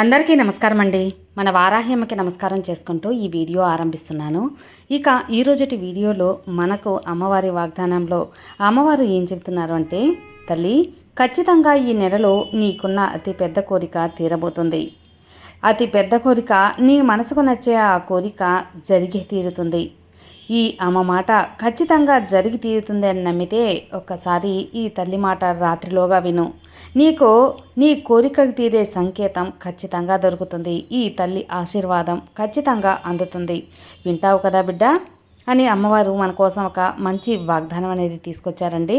అందరికీ నమస్కారం అండి మన వారాహ్యమ్మకి నమస్కారం చేసుకుంటూ ఈ వీడియో ఆరంభిస్తున్నాను. ఇక ఈరోజటి వీడియోలో మనకు అమ్మవారి వాగ్దానంలో అమ్మవారు ఏం చెప్తున్నారు అంటే తల్లి ఖచ్చితంగా ఈ నెలలో నీకున్న అతి పెద్ద కోరిక తీరబోతుంది. అతి పెద్ద కోరిక నీ మనసుకు నచ్చే ఆ కోరిక జరిగి తీరుతుంది. ఈ అమ్మ మాట ఖచ్చితంగా జరిగి తీరుతుంది అని నమ్మితే ఒక్కసారి ఈ తల్లి మాట రాత్రిలోగా విను. నీకు నీ కోరికకు తీరే సంకేతం ఖచ్చితంగా దొరుకుతుంది. ఈ తల్లి ఆశీర్వాదం ఖచ్చితంగా అందుతుంది. వింటావు కదా బిడ్డ? అని అమ్మవారు మన కోసం ఒక మంచి వాగ్దానం అనేది తీసుకొచ్చారండి.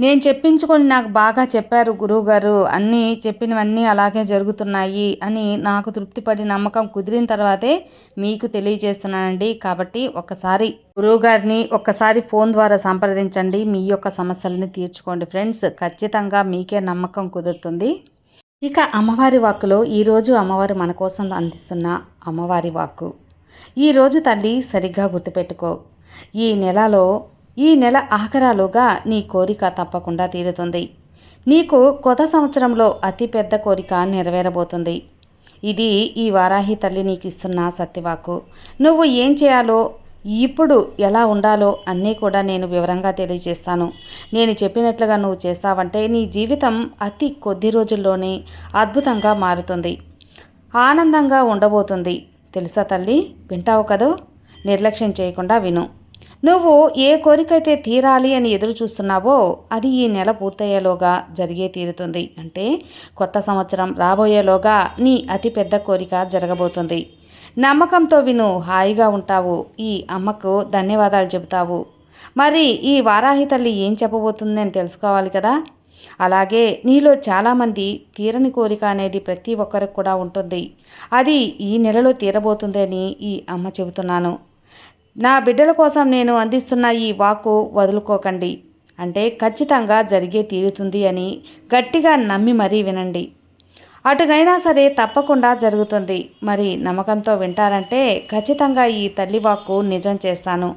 నేను చెప్పించుకొని నాకు బాగా చెప్పారు గురువుగారు. అన్నీ చెప్పినవన్నీ అలాగే జరుగుతున్నాయి అని నాకు తృప్తిపడి నమ్మకం కుదిరిన తర్వాతే మీకు తెలియజేస్తున్నానండి. కాబట్టి ఒకసారి గురువుగారిని ఒక్కసారి ఫోన్ ద్వారా సంప్రదించండి. మీ యొక్క సమస్యలని తీర్చుకోండి ఫ్రెండ్స్. ఖచ్చితంగా మీకే నమ్మకం కుదురుతుంది. ఇక అమ్మవారి వాక్కులో ఈరోజు అమ్మవారు మన కోసం అందిస్తున్న అమ్మవారి వాక్కు. ఈరోజు తల్లి సరిగ్గా గుర్తుపెట్టుకో. ఈ నెలలో ఈ నెల ఆఖరాలుగా నీ కోరిక తప్పకుండా తీరుతుంది. నీకు కొత్త సంవత్సరంలో అతిపెద్ద కోరిక నెరవేరబోతుంది. ఇది ఈ వారాహి తల్లి నీకు ఇస్తున్న సత్యవాకు నువ్వు ఏం చేయాలో ఇప్పుడు ఎలా ఉండాలో అన్నీ కూడా నేను వివరంగా తెలియజేస్తాను. నేను చెప్పినట్లుగా నువ్వు చేస్తావంటే నీ జీవితం అతి కొద్ది రోజుల్లోనే అద్భుతంగా మారుతుంది. ఆనందంగా ఉండబోతుంది. తెలుసా తల్లి? వింటావు కదో? నిర్లక్ష్యం చేయకుండా విను. నువ్వు ఏ కోరికైతే తీరాలి అని ఎదురు చూస్తున్నావో అది ఈ నెల పూర్తయ్యేలోగా జరిగే తీరుతుంది. అంటే కొత్త సంవత్సరం రాబోయేలోగా నీ అతిపెద్ద కోరిక జరగబోతుంది. నమ్మకంతో విను హాయిగా ఉంటావు. ఈ అమ్మకు ధన్యవాదాలు చెబుతావు. మరి ఈ వారాహి తల్లి ఏం చెప్పబోతుంది అని తెలుసుకోవాలి కదా? అలాగే నీలో చాలామంది తీరని కోరిక అనేది ప్రతి ఒక్కరికి కూడా ఉంటుంది. అది ఈ నెలలో తీరబోతుందని ఈ అమ్మ చెబుతున్నాను. నా బిడ్డల కోసం నేను అందిస్తున్న ఈ వాకు వదులుకోకండి. అంటే ఖచ్చితంగా జరిగే తీరుతుంది అని గట్టిగా నమ్మి మరీ వినండి. అటుగైనా సరే తప్పకుండా జరుగుతుంది. మరి నమ్మకంతో వింటారంటే ఖచ్చితంగా ఈ తల్లి వాక్కు నిజం చేస్తాను.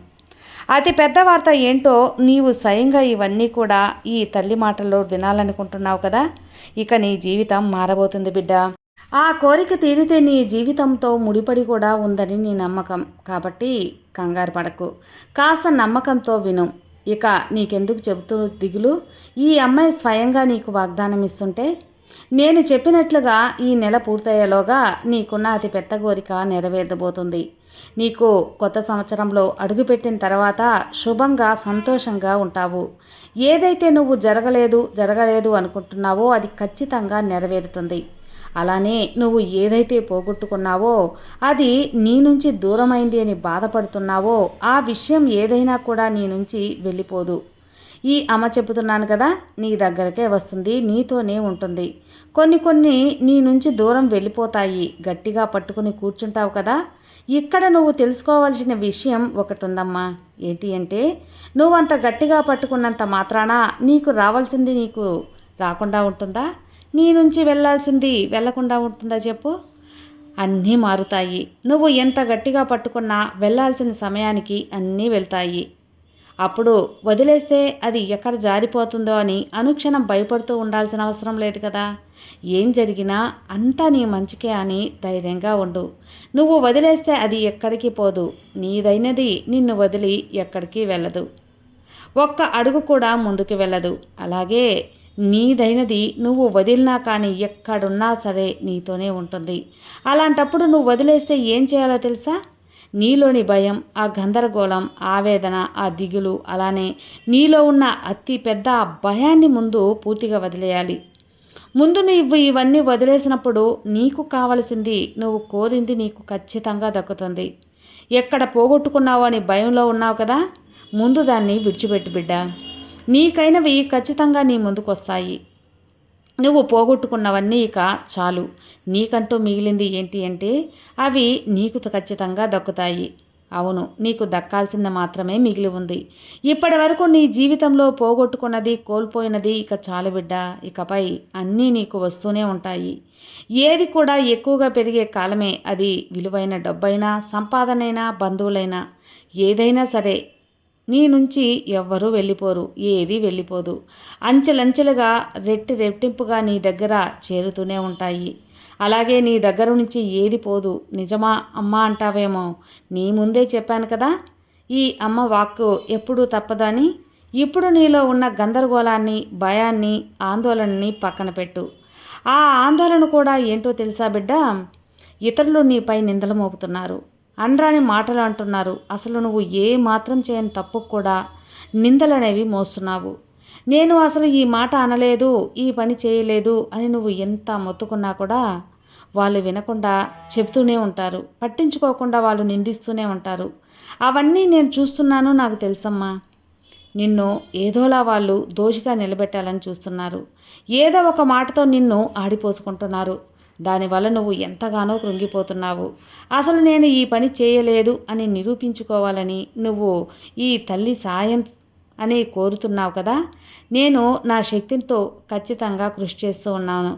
అతి పెద్ద వార్త ఏంటో నీవు స్వయంగా ఇవన్నీ కూడా ఈ తల్లి మాటల్లో వినాలనుకుంటున్నావు కదా? ఇక నీ జీవితం మారబోతుంది బిడ్డ. ఆ కోరిక తీరితే నీ జీవితంతో ముడిపడి కూడా ఉందని నీ నమ్మకం. కాబట్టి కంగారు పడకు. కాస్త నమ్మకంతో విను. ఇక నీకెందుకు చెబుతూ దిగులు? ఈ అమ్మాయి స్వయంగా నీకు వాగ్దానం ఇస్తుంటే? నేను చెప్పినట్లుగా ఈ నెల పూర్తయ్యేలోగా నీకున్న అతి పెద్ద కోరిక నెరవేరబోతుంది. నీకు కొత్త సంవత్సరంలో అడుగుపెట్టిన తర్వాత శుభంగా సంతోషంగా ఉంటావు. ఏదైతే నువ్వు జరగలేదు జరగలేదు అనుకుంటున్నావో అది ఖచ్చితంగా నెరవేరుతుంది. అలానే నువ్వు ఏదైతే పోగొట్టుకున్నావో అది నీ నుంచి దూరమైంది అని బాధపడుతున్నావో ఆ విషయం ఏదైనా కూడా నీ నుంచి వెళ్ళిపోదు. ఈ అమ్మ చెబుతున్నాను కదా నీ దగ్గరకే వస్తుంది నీతోనే ఉంటుంది. కొన్ని కొన్ని నీ నుంచి దూరం వెళ్ళిపోతాయి గట్టిగా పట్టుకుని కూర్చుంటావు కదా. ఇక్కడ నువ్వు తెలుసుకోవాల్సిన విషయం ఒకటి ఉందమ్మా ఏంటి అంటే నువ్వంత గట్టిగా పట్టుకున్నంత మాత్రాన నీకు రావాల్సింది నీకు రాకుండా ఉంటుందా? నీ నుంచి వెళ్ళాల్సింది వెళ్ళకుండా ఉంటుందా చెప్పు? అన్నీ మారుతాయి. నువ్వు ఎంత గట్టిగా పట్టుకున్నా వెళ్ళాల్సిన సమయానికి అన్నీ వెళ్తాయి. అప్పుడు వదిలేస్తే అది ఎక్కడ జారిపోతుందో అని అనుక్షణం భయపడుతూ ఉండాల్సిన అవసరం లేదు కదా. ఏం జరిగినా అంతా నీ మంచికే అని ధైర్యంగా ఉండు. నువ్వు వదిలేస్తే అది ఎక్కడికి పోదు. నీదైనది నిన్ను వదిలి ఎక్కడికి వెళ్ళదు. ఒక్క అడుగు కూడా ముందుకు వెళ్ళదు. అలాగే నీదైనది నువ్వు వదిలినా కానీ ఎక్కడున్నా సరే నీతోనే ఉంటుంది. అలాంటప్పుడు నువ్వు వదిలేస్తే ఏం చేయాలో తెలుసా? నీలోని భయం ఆ గందరగోళం ఆవేదన ఆ దిగులు అలానే నీలో ఉన్న అతి పెద్ద ఆ భయాన్ని ముందు పూర్తిగా వదిలేయాలి. ముందు నువ్వు ఇవన్నీ వదిలేసినప్పుడు నీకు కావలసింది నువ్వు కోరింది నీకు ఖచ్చితంగా దక్కుతుంది. ఎక్కడ పోగొట్టుకున్నావు అని భయంలో ఉన్నావు కదా? ముందు దాన్ని విడిచిపెట్టు బిడ్డ. నీకైనవి ఖచ్చితంగా నీ ముందుకు వస్తాయి నువ్వు పోగొట్టుకున్నవన్నీ ఇక చాలు. నీకంటూ మిగిలింది ఏంటి అంటే అవి నీకు ఖచ్చితంగా దక్కుతాయి. అవును నీకు దక్కాల్సింది మాత్రమే మిగిలి ఉంది. ఇప్పటి వరకు నీ జీవితంలో పోగొట్టుకున్నది కోల్పోయినది ఇక చాలు బిడ్డ. ఇకపై అన్నీ నీకు వస్తూనే ఉంటాయి. ఏది కూడా ఎక్కువగా పెరిగే కాలమే అది విలువైన డబ్బైనా సంపాదనైనా బంధువులైనా. ఏదైనా సరే నీ నుంచి ఎవ్వరూ వెళ్ళిపోరు ఏది వెళ్ళిపోదు. అంచెలంచెలుగా రెట్టి రెట్టింపుగా నీ దగ్గర చేరుతూనే ఉంటాయి. అలాగే నీ దగ్గర నుంచి ఏది పోదు. నిజమా అమ్మ అంటావేమో. నీ ముందే చెప్పాను కదా. ఈ అమ్మ వాక్కు ఎప్పుడూ తప్పదని. ఇప్పుడు నీలో ఉన్న గందరగోళాన్ని భయాన్ని ఆందోళనని పక్కన పెట్టు. ఆ ఆందోళన కూడా ఏంటో తెలుసా బిడ్డ? ఇతరులు నీపై నిందలు మోపుతున్నారు. అనరాని మాటలు అంటున్నారు. అసలు నువ్వు ఏ మాత్రం చేయని తప్పు కూడా నిందలనేవి మోస్తున్నావు. నేను అసలు ఈ మాట అనలేదు ఈ పని చేయలేదు అని నువ్వు ఎంత మొత్తుకున్నా కూడా వాళ్ళు వినకుండా చెప్తూనే ఉంటారు. పట్టించుకోకుండా వాళ్ళు నిందిస్తూనే ఉంటారు. అవన్నీ నేను చూస్తున్నాను నాకు తెలుసమ్మా. నిన్ను ఏదోలా వాళ్ళు దోషిగా నిలబెట్టాలని చూస్తున్నారు. ఏదో ఒక మాటతో నిన్ను ఆడిపోసుకుంటున్నారు. దానివల్ల నువ్వు ఎంతగానో కృంగిపోతున్నావు. అసలు నేను ఈ పని చేయలేదు అని నిరూపించుకోవాలని నువ్వు ఈ తల్లి సాయం అని కోరుతున్నావు కదా? నేను నా శక్తితో ఖచ్చితంగా కృషి చేస్తూ ఉన్నాను.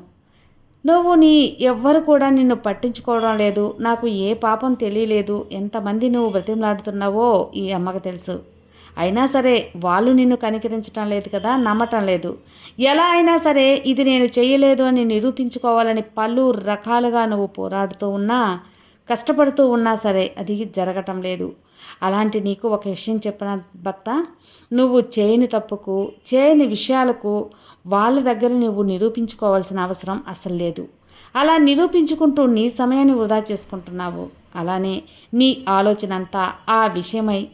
నువ్వు నీ ఎవ్వరు కూడా నిన్ను పట్టించుకోవడం లేదు. నాకు ఏ పాపం తెలియలేదు. ఎంతమంది నువ్వు బ్రతిమలాడుతున్నావో ఈ అమ్మకు తెలుసు. అయినా సరే వాళ్ళు నిన్ను కనికరించటం లేదు కదా నమ్మటం లేదు. ఎలా అయినా సరే ఇది నేను చేయలేదు అని నిరూపించుకోవాలని పలు రకాలుగా నువ్వు పోరాడుతూ ఉన్నా కష్టపడుతూ ఉన్నా సరే అది జరగటం లేదు. అలాంటి నీకు ఒక విషయం చెప్పిన భక్త? నువ్వు చేయని తప్పుకు చేయని విషయాలకు వాళ్ళ దగ్గర నువ్వు నిరూపించుకోవాల్సిన అవసరం అసలు లేదు. అలా నిరూపించుకుంటూ నీ సమయాన్ని వృధా చేసుకుంటున్నావు. అలానే నీ ఆలోచన అంతా ఆ విషయమై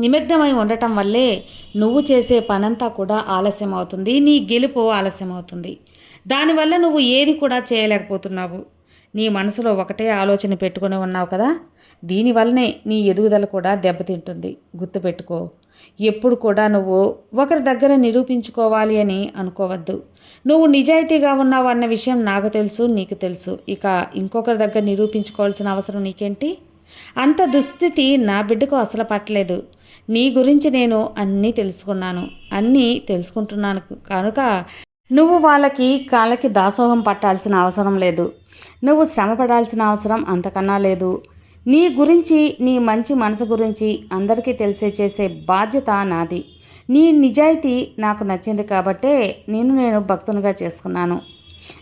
నిమగ్నమై ఉండటం వల్లే నువ్వు చేసే పనంతా కూడా ఆలస్యం అవుతుంది నీ గెలుపు ఆలస్యం అవుతుంది దానివల్ల నువ్వు ఏది కూడా చేయలేకపోతున్నావు. నీ మనసులో ఒకటే ఆలోచన పెట్టుకుని ఉన్నావు కదా? దీనివల్లనే నీ ఎదుగుదల కూడా దెబ్బతింటుంది. గుర్తుపెట్టుకో. ఎప్పుడు కూడా నువ్వు ఒకరి దగ్గర నిరూపించుకోవాలి అని అనుకోవద్దు. నువ్వు నిజాయితీగా ఉన్నావు అన్న విషయం నాకు తెలుసు నీకు తెలుసు. ఇక ఇంకొకరి దగ్గర నిరూపించుకోవాల్సిన అవసరం నీకేంటి? అంత దుస్థితి నా బిడ్డకు అసలు పట్టలేదు. నీ గురించి నేను అన్నీ తెలుసుకున్నాను. అన్నీ తెలుసుకుంటున్నాను. కనుక నువ్వు వాళ్ళకి కాళ్ళకి దాసోహం పట్టాల్సిన అవసరం లేదు. నువ్వు శ్రమ పడాల్సిన అవసరం అంతకన్నా లేదు. నీ గురించి నీ మంచి మనసు గురించి అందరికీ తెలిసే చేసే బాధ్యత నాది. నీ నిజాయితీ నాకు నచ్చింది కాబట్టే నేను నేను భక్తునిగా చేసుకున్నాను.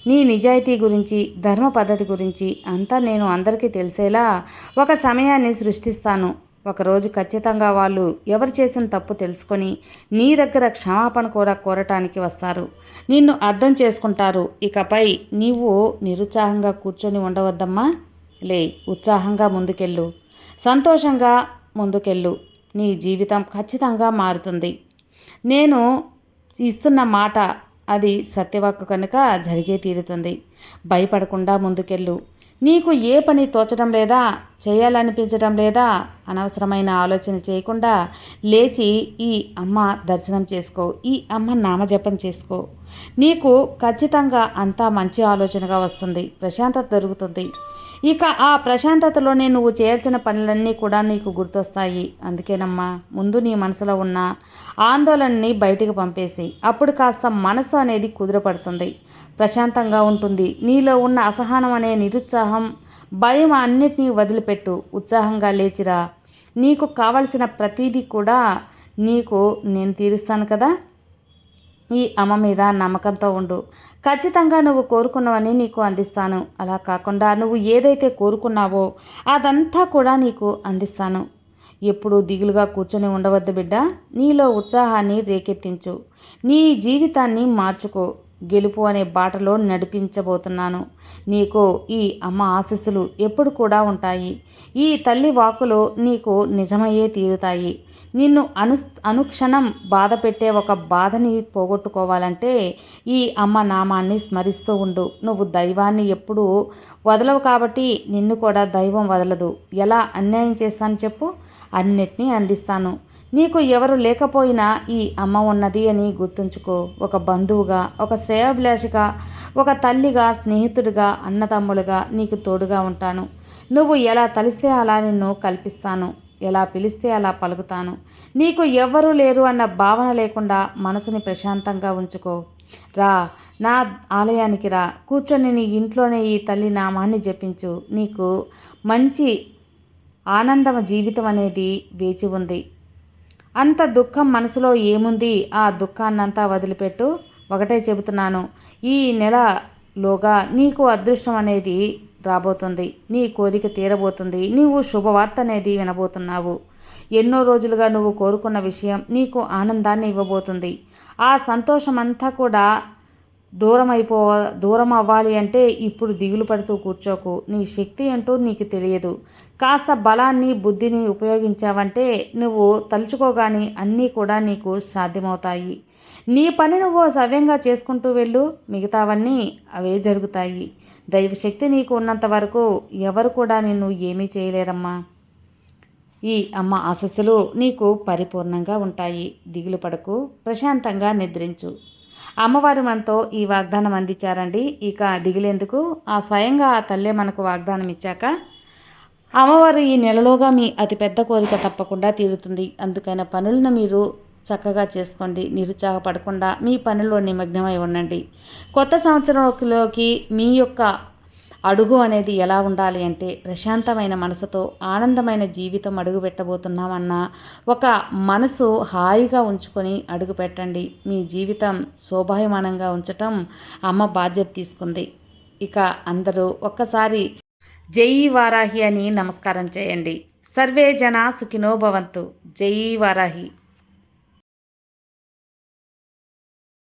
నీ నిజాయితీ గురించి ధర్మ పద్ధతి గురించి అంతా నేను అందరికీ తెలిసేలా ఒక సమయాన్ని సృష్టిస్తాను. ఒకరోజు ఖచ్చితంగా వాళ్ళు ఎవరు చేసిన తప్పు తెలుసుకొని నీ దగ్గర క్షమాపణ కూడా కోరటానికి వస్తారు. నిన్ను అర్థం చేసుకుంటారు. ఇకపై నీవు నిరుత్సాహంగా కూర్చొని ఉండవద్దమ్మా. లే ఉత్సాహంగా ముందుకెళ్ళు. సంతోషంగా ముందుకెళ్ళు. నీ జీవితం ఖచ్చితంగా మారుతుంది. నేను ఇస్తున్న మాట అది సత్యవాక్కు కనుక జరిగే తీరుతుంది. భయపడకుండా ముందుకెళ్ళు. నీకు ఏ పని తోచడం లేదా చేయాలనిపించడం లేదా అనవసరమైన ఆలోచన చేయకుండా లేచి ఈ అమ్మ దర్శనం చేసుకో ఈ అమ్మ నామజపం చేసుకో. నీకు ఖచ్చితంగా అంతా మంచి ఆలోచనగా వస్తుంది ప్రశాంతత దొరుకుతుంది. ఇక ఆ ప్రశాంతతలోనే నువ్వు చేయాల్సిన పనులన్నీ కూడా నీకు గుర్తొస్తాయి. అందుకేనమ్మా ముందు నీ మనసులో ఉన్న ఆందోళనని బయటికి పంపేసి అప్పుడు కాస్త మనసు అనేది కుదురపడుతుంది. ప్రశాంతంగా ఉంటుంది. నీలో ఉన్న అసహనం అనే నిరుత్సాహం భయం అన్నిటినీ వదిలిపెట్టు. ఉత్సాహంగా లేచిరా. నీకు కావలసిన ప్రతిదీ కూడా నీకు నేను తీరుస్తాను కదా? ఈ అమ్మ మీద నమ్మకంతో ఉండు. ఖచ్చితంగా నువ్వు కోరుకున్నవని నీకు అందిస్తాను. అలా కాకుండా నువ్వు ఏదైతే కోరుకున్నావో అదంతా కూడా నీకు అందిస్తాను. ఎప్పుడూ దిగులుగా కూర్చొని ఉండవద్దు బిడ్డ. నీలో ఉత్సాహాన్ని రేకెత్తించు. నీ జీవితాన్ని మార్చుకో. గెలుపు అనే బాటలో నడిపించబోతున్నాను. నీకు ఈ అమ్మ ఆశీస్సులు ఎప్పుడు కూడా ఉంటాయి. ఈ తల్లి వాకులు నీకు నిజమయ్యే తీరుతాయి. నిన్ను అను అనుక్షణం బాధ పెట్టే ఒక బాధని పోగొట్టుకోవాలంటే ఈ అమ్మ నామాన్ని స్మరిస్తూ ఉండు. నువ్వు దైవాన్ని ఎప్పుడూ వదలవు కాబట్టి నిన్ను కూడా దైవం వదలదు. ఎలా అన్యాయం చేస్తాను చెప్పు? అన్నిటినీ అందిస్తాను. నీకు ఎవరు లేకపోయినా ఈ అమ్మ ఉన్నది అని గుర్తుంచుకో. ఒక బంధువుగా ఒక శ్రేయోభిలాషిగా ఒక తల్లిగా స్నేహితుడిగా అన్నతమ్ములుగా నీకు తోడుగా ఉంటాను. నువ్వు ఎలా తలిస్తే అలా నిన్ను కల్పిస్తాను. ఎలా పిలిస్తే అలా పలుకుతాను. నీకు ఎవ్వరూ లేరు అన్న భావన లేకుండా మనసుని ప్రశాంతంగా ఉంచుకో. రా నా ఆలయానికి రా. కూర్చొని నీ ఇంట్లోనే ఈ తల్లి నామాన్ని జపించు. నీకు మంచి ఆనందమ జీవితం అనేది వేచి ఉంది. అంత దుఃఖం మనసులో ఏముంది? ఆ దుఃఖాన్నంతా వదిలిపెట్టు. ఒకటే చెబుతున్నాను. ఈ నెలలోగా నీకు అదృష్టం అనేది రాబోతుంది. నీ కోరిక తీరబోతుంది. నీవు శుభవార్త అనేది వినబోతున్నావు. ఎన్నో రోజులుగా నువ్వు కోరుకున్న విషయం నీకు ఆనందాన్ని ఇవ్వబోతుంది. ఆ సంతోషం అంతా కూడా దూరం అయిపో దూరం అవ్వాలి అంటే ఇప్పుడు దిగులు పడుతూ కూర్చోకు. నీ శక్తి ఏంటో నీకు తెలియదు. కాస్త బలాన్ని బుద్ధిని ఉపయోగించావంటే నువ్వు తలుచుకోగాని అన్నీ కూడా నీకు సాధ్యమవుతాయి. నీ పని నువ్వు సవ్యంగా చేసుకుంటూ వెళ్ళు. మిగతావన్నీ అవే జరుగుతాయి. దైవశక్తి నీకు ఉన్నంత వరకు ఎవరు కూడా నిన్ను ఏమీ చేయలేరమ్మా. ఈ అమ్మ ఆశస్సులు నీకు పరిపూర్ణంగా ఉంటాయి. దిగులు పడకు. ప్రశాంతంగా నిద్రించు. అమ్మవారు మనతో ఈ వాగ్దానం అందించారండి. ఇక దిగిలేందుకు ఆ స్వయంగా ఆ తల్లే మనకు వాగ్దానం ఇచ్చాక అమ్మవారు ఈ నెలలోగా మీ అతిపెద్ద కోరిక తప్పకుండా తీరుతుంది. అందుకైన పనులను మీరు చక్కగా చేసుకోండి. నిరుత్సాహపడకుండా మీ పనిలో నిమగ్నమై ఉండండి. కొత్త సంవత్సరంలోకి మీ యొక్క అడుగు అనేది ఎలా ఉండాలి అంటే ప్రశాంతమైన మనసుతో ఆనందమైన జీవితం అడుగు పెట్టబోతున్నామన్నా ఒక మనసు హాయిగా ఉంచుకొని అడుగు పెట్టండి. మీ జీవితం శోభాయమానంగా ఉంచటం అమ్మ బాధ్యత తీసుకుంది. ఇక అందరూ ఒక్కసారి జై వారాహి అని నమస్కారం చేయండి. సర్వే జన సుఖినో భవంతు. జై వారాహి.